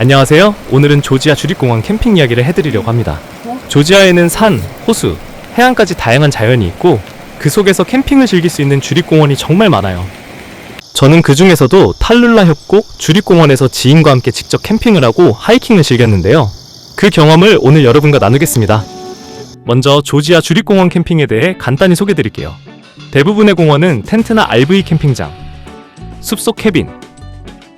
안녕하세요. 오늘은 조지아 주립공원 캠핑 이야기를 해드리려고 합니다. 조지아에는 산, 호수, 해안까지 다양한 자연이 있고 그 속에서 캠핑을 즐길 수 있는 주립공원이 정말 많아요. 저는 그 중에서도 탈룰라 협곡 주립공원에서 지인과 함께 직접 캠핑을 하고 하이킹을 즐겼는데요. 그 경험을 오늘 여러분과 나누겠습니다. 먼저 조지아 주립공원 캠핑에 대해 간단히 소개드릴게요. 대부분의 공원은 텐트나 RV 캠핑장, 숲속 캐빈,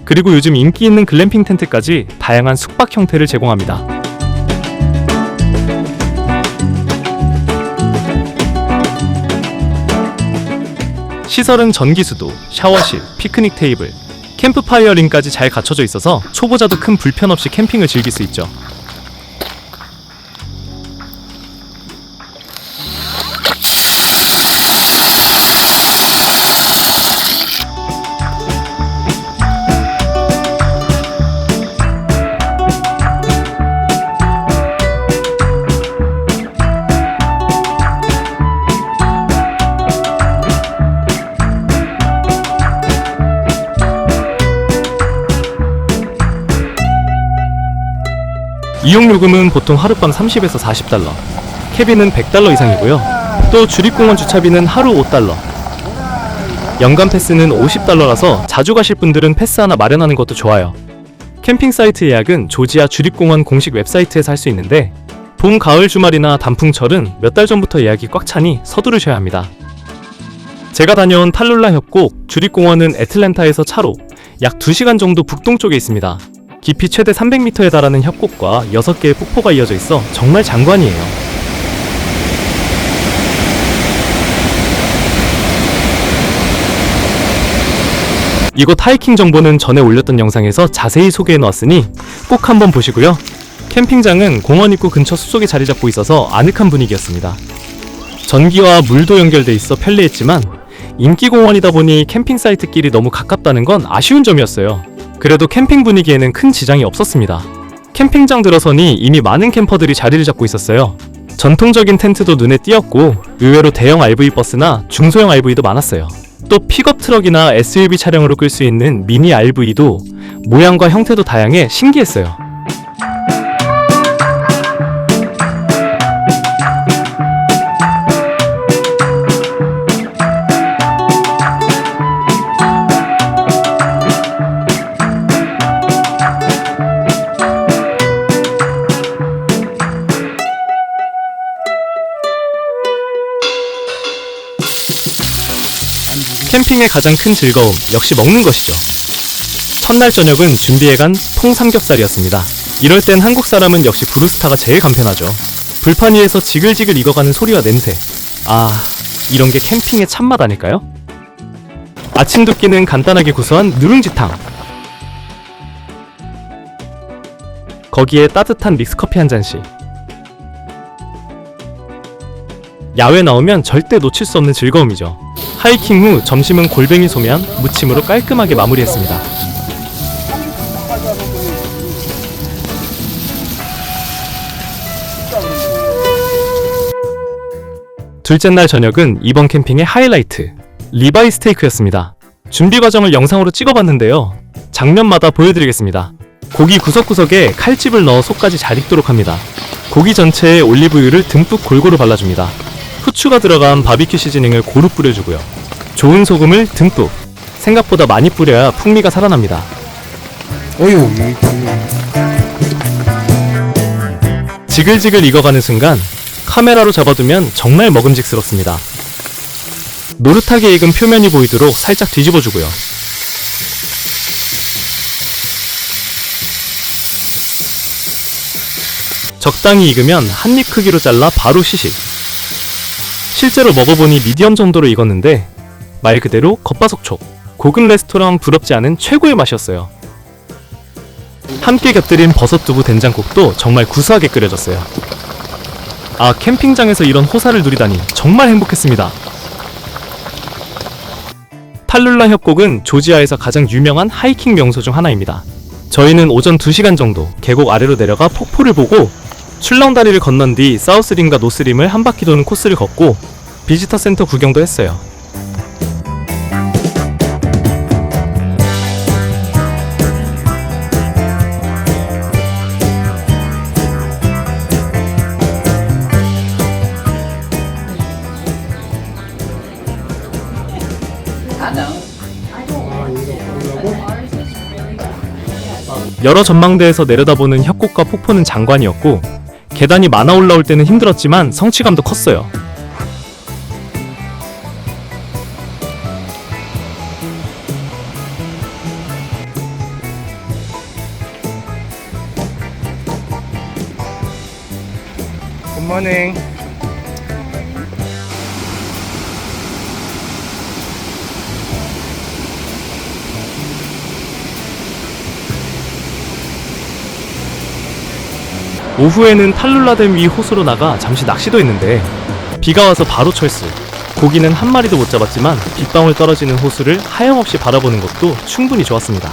그리고 요즘 인기 있는 글램핑 텐트까지 다양한 숙박 형태를 제공합니다. 시설은 전기수도, 샤워실, 피크닉 테이블, 캠프파이어 링까지 잘 갖춰져 있어서 초보자도 큰 불편 없이 캠핑을 즐길 수 있죠. 이용 요금은 보통 하룻밤 30에서 40달러, 캐빈은 100달러 이상이고요. 또 주립공원 주차비는 하루 5달러. 연간 패스는 50달러라서 자주 가실 분들은 패스 하나 마련하는 것도 좋아요. 캠핑 사이트 예약은 조지아 주립공원 공식 웹사이트에서 할 수 있는데 봄, 가을 주말이나 단풍철은 몇 달 전부터 예약이 꽉 차니 서두르셔야 합니다. 제가 다녀온 탈룰라 협곡 주립공원은 애틀랜타에서 차로 약 2시간 정도 북동쪽에 있습니다. 깊이 최대 300m에 달하는 협곡과 6개의 폭포가 이어져 있어 정말 장관이에요. 이곳 하이킹 정보는 전에 올렸던 영상에서 자세히 소개해 놓았으니 꼭 한번 보시고요. 캠핑장은 공원 입구 근처 숲속에 자리 잡고 있어서 아늑한 분위기였습니다. 전기와 물도 연결돼 있어 편리했지만 인기 공원이다 보니 캠핑 사이트끼리 너무 가깝다는 건 아쉬운 점이었어요. 그래도 캠핑 분위기에는 큰 지장이 없었습니다. 캠핑장 들어서니 이미 많은 캠퍼들이 자리를 잡고 있었어요. 전통적인 텐트도 눈에 띄었고 의외로 대형 RV 버스나 중소형 RV도 많았어요. 또 픽업 트럭이나 SUV 차량으로 끌 수 있는 미니 RV도 모양과 형태도 다양해 신기했어요. 캠핑의 가장 큰 즐거움 역시 먹는 것이죠. 첫날 저녁은 준비해간 통삼겹살이었습니다. 이럴 땐 한국 사람은 역시 브루스타가 제일 간편하죠. 불판 위에서 지글지글 익어가는 소리와 냄새. 아, 이런 게 캠핑의 참맛 아닐까요? 아침 두 끼는 간단하게 구수한 누룽지탕. 거기에 따뜻한 믹스커피 한 잔씩. 야외 나오면 절대 놓칠 수 없는 즐거움이죠. 하이킹 후 점심은 골뱅이 소면, 무침으로 깔끔하게 마무리했습니다. 둘째 날 저녁은 이번 캠핑의 하이라이트 리바이 스테이크였습니다. 준비 과정을 영상으로 찍어봤는데요. 장면마다 보여드리겠습니다. 고기 구석구석에 칼집을 넣어 속까지 잘 익도록 합니다. 고기 전체에 올리브유를 듬뿍 골고루 발라줍니다. 후추가 들어간 바비큐 시즈닝을 고루 뿌려주고요. 좋은 소금을 듬뿍. 생각보다 많이 뿌려야 풍미가 살아납니다. 어휴, 지글지글 익어가는 순간 카메라로 잡아두면 정말 먹음직스럽습니다. 노릇하게 익은 표면이 보이도록 살짝 뒤집어주고요. 적당히 익으면 한 입 크기로 잘라 바로 시식. 실제로 먹어보니 미디엄 정도로 익었는데 말 그대로 겉바속촉. 고급 레스토랑 부럽지 않은 최고의 맛이었어요. 함께 곁들인 버섯두부 된장국도 정말 구수하게 끓여졌어요. 아, 캠핑장에서 이런 호사를 누리다니 정말 행복했습니다. 탈룰라 협곡은 조지아에서 가장 유명한 하이킹 명소 중 하나입니다. 저희는 오전 2시간 정도 계곡 아래로 내려가 폭포를 보고 출렁다리를 건넌 뒤 사우스림과 노스림을 한 바퀴 도는 코스를 걷고 비지터 센터 구경도 했어요. 여러 전망대에서 내려다보는 협곡과 폭포는 장관이었고 계단이 많아 올라올 때는 힘들었지만 성취감도 컸어요. 굿모닝 오후에는 탈룰라댐 위 호수로 나가 잠시 낚시도 했는데 비가 와서 바로 철수. 고기는 한 마리도 못 잡았지만 빗방울 떨어지는 호수를 하염없이 바라보는 것도 충분히 좋았습니다.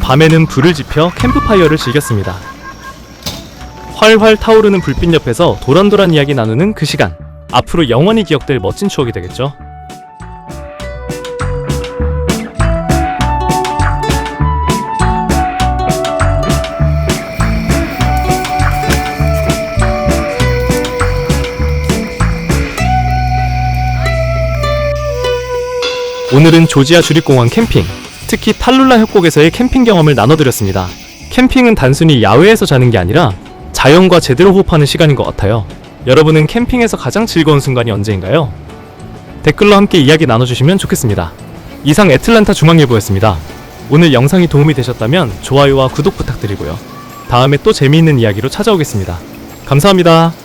밤에는 불을 지펴 캠프파이어를 즐겼습니다. 활활 타오르는 불빛 옆에서 도란도란 이야기 나누는 그 시간. 앞으로 영원히 기억될 멋진 추억이 되겠죠. 오늘은 조지아 주립공원 캠핑, 특히 탈룰라 협곡에서의 캠핑 경험을 나눠드렸습니다. 캠핑은 단순히 야외에서 자는 게 아니라 자연과 제대로 호흡하는 시간인 것 같아요. 여러분은 캠핑에서 가장 즐거운 순간이 언제인가요? 댓글로 함께 이야기 나눠주시면 좋겠습니다. 이상 애틀란타 중앙일보였습니다. 오늘 영상이 도움이 되셨다면 좋아요와 구독 부탁드리고요. 다음에 또 재미있는 이야기로 찾아오겠습니다. 감사합니다.